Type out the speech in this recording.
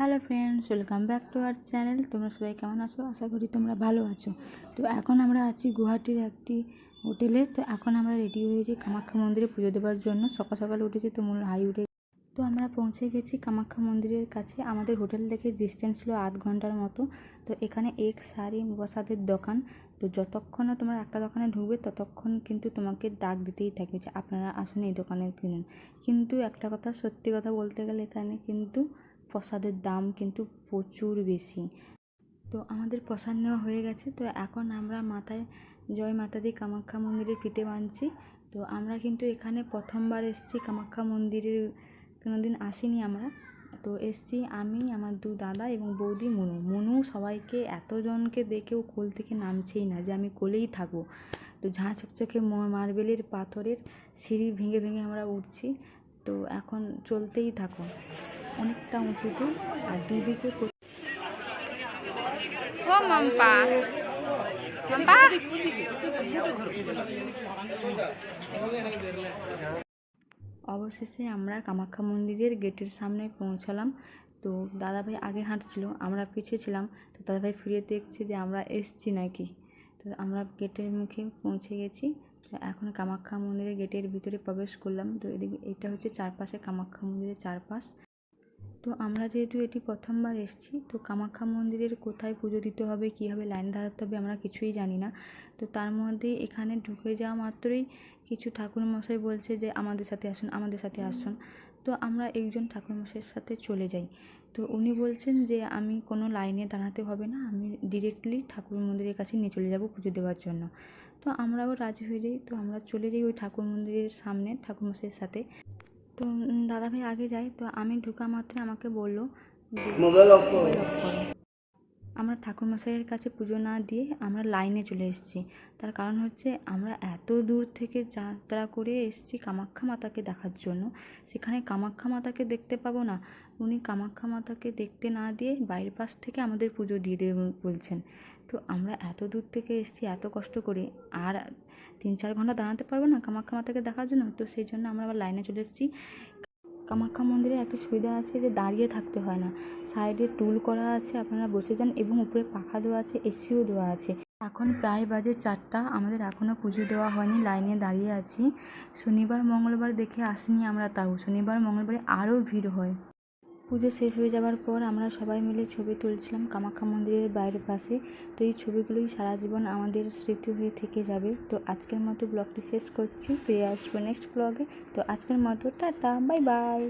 Hello friends welcome back to our channel তোমরা সবাই কেমন আছো? আশা করি তোমরা ভালো আছো। তো এখন আমরা আছি গুয়াহাটির একটি হোটেলে তো এখন আমরা রেডি হয়েছি কামাখ্যা মন্দিরে পুজো দেওয়ার জন্য। সকাল সকাল উঠেছি তো মূল হাই উঠে তো আমরা পৌঁছে গেছি কামাখ্যা মন্দিরের কাছে। আমাদের হোটেল থেকে ডিস্টেন্স ছিল আধ ঘণ্টার মতো। তো এখানে এক শাড়ি বসাদের দোকান। তো যতক্ষণ না তোমরা একটা দোকানে ঢুকবে, ততক্ষণ কিন্তু তোমাকে ডাক দিতেই থাকবে যে, আপনারা আসুন এই দোকানে কিনুন। কিন্তু একটা কথা সত্যি কথা বলতে গেলে এখানে কিন্তু প্রসাদের দাম কিন্তু প্রচুর বেশি। তো আমাদের প্রসাদ নেওয়া হয়ে গেছে। তো এখন আমরা মাথায়, জয় মাতাজি কামাখ্যা মন্দিরের ফিতে বাঁধছি। তো আমরা কিন্তু এখানে প্রথমবার এসেছি কামাখ্যা মন্দিরের, কোনোদিন আসিনি আমরা। তো এসছি আমি, আমার দু দাদা এবং বৌদি মনু। মনু সবাইকে, এতজনকে দেখেও কোল থেকে নামছেই না যে আমি কোলেই থাকব। তো ঝাঁ চকচকে মার্বেলের পাথরের সিঁড়ি ভেঙে ভেঙে আমরা উঠছি। তো এখন চলতেই থাকো অনেকটা উঁচুতে আর দুদিকে ও মাম্পা। মাম্পা। অবশেষে আমরা কামাখ্যা মন্দিরের গেটের সামনে পৌঁছালাম। তো দাদাভাই আগে হাঁটছিল আমরা পিছিয়ে ছিলাম। তো দাদাভাই ফিরে দেখছে যে আমরা এসছি নাকি। তো আমরা গেটের মুখে পৌঁছে গেছি। এখন কামাখ্যা মন্দিরের গেটের ভিতরে প্রবেশ করলাম। তো এদিকে এটা হচ্ছে চারপাশে কামাখ্যা মন্দিরের চারপাশ। তো আমরা যেহেতু এটি প্রথমবার এসেছি তো কামাখ্যা মন্দিরের কোথায় পুজো দিতে হবে কীভাবে লাইন দাঁড়াতে হবে আমরা কিছুই জানি না। তো তার মধ্যে এখানে ঢুকে যাওয়া মাত্রই কিছু ঠাকুরমশাই বলছে যে আমাদের সাথে আসুন আমাদের সাথে আসুন। তো আমরা একজন ঠাকুরমশাইয়ের সাথে চলে যাই। তো উনি বলছেন যে আমি কোনো লাইনে দাঁড়াতে হবে না আমি ডিরেক্টলি ঠাকুর মন্দিরের কাছে নিয়ে চলে যাব পুজো দেওয়ার জন্য। তো আমরাও রাজি হয়ে যাই তো আমরা চলে যাই ওই ঠাকুর মন্দিরের সামনে ঠাকুরমশাইয়ের সাথে। তো দাদাভাই আগে যায় তো আমি ঢুকা মাত্র আমাকে বলল আমরা ঠাকুরমশাইয়ের কাছে পুজো না দিয়ে আমরা লাইনে চলে এসেছি। তার কারণ হচ্ছে আমরা এত দূর থেকে যাত্রা করে এসেছি কামাখ্যা মাতাকে দেখার জন্য। সেখানে কামাখ্যা মাতাকে দেখতে পাবো না। উনি কামাখ্যা মাতাকে দেখতে না দিয়ে বাইরের পাশ থেকে আমাদের পুজো দিয়ে দেবে বলছেন। তো আমরা এত দূর থেকে এসেছি, এত কষ্ট করে, আর তিন চার ঘণ্টা দাঁড়াতে পারব না কামাখ্যা মাতাকে দেখার জন্য? তো সেই জন্য আমরা আবার লাইনে চলে এসেছি। কামাখ্যা মন্দিরে একটা সুবিধা আছে যে দাঁড়িয়ে থাকতে হয় না। সাইডে টুল করা আছে, আপনারা বসে যান, এবং উপরে পাখা দেওয়া আছে, এসিও দেওয়া আছে। এখন প্রায় বাজে চারটা, আমাদের এখনও পুজো দেওয়া হয়নি লাইনে দাঁড়িয়ে আছি। শনিবার, মঙ্গলবার দেখে আসিনি আমরা তাও। শনিবার, মঙ্গলবারে আরও ভিড় হয়। পুজো শেষ হয়ে যাওয়ার পর আমরা সবাই মিলে ছবি তুলছিলাম কামাখ্যা মন্দিরের বাইরের পাশে। তো এই ছবিগুলোই সারা জীবন আমাদের স্মৃতি হয়ে থেকে যাবে। তো আজকের মতো ব্লগটি শেষ করছি। ফিরে আসব নেক্সট ব্লগে তো আজকের মতো টাটা বাই বাই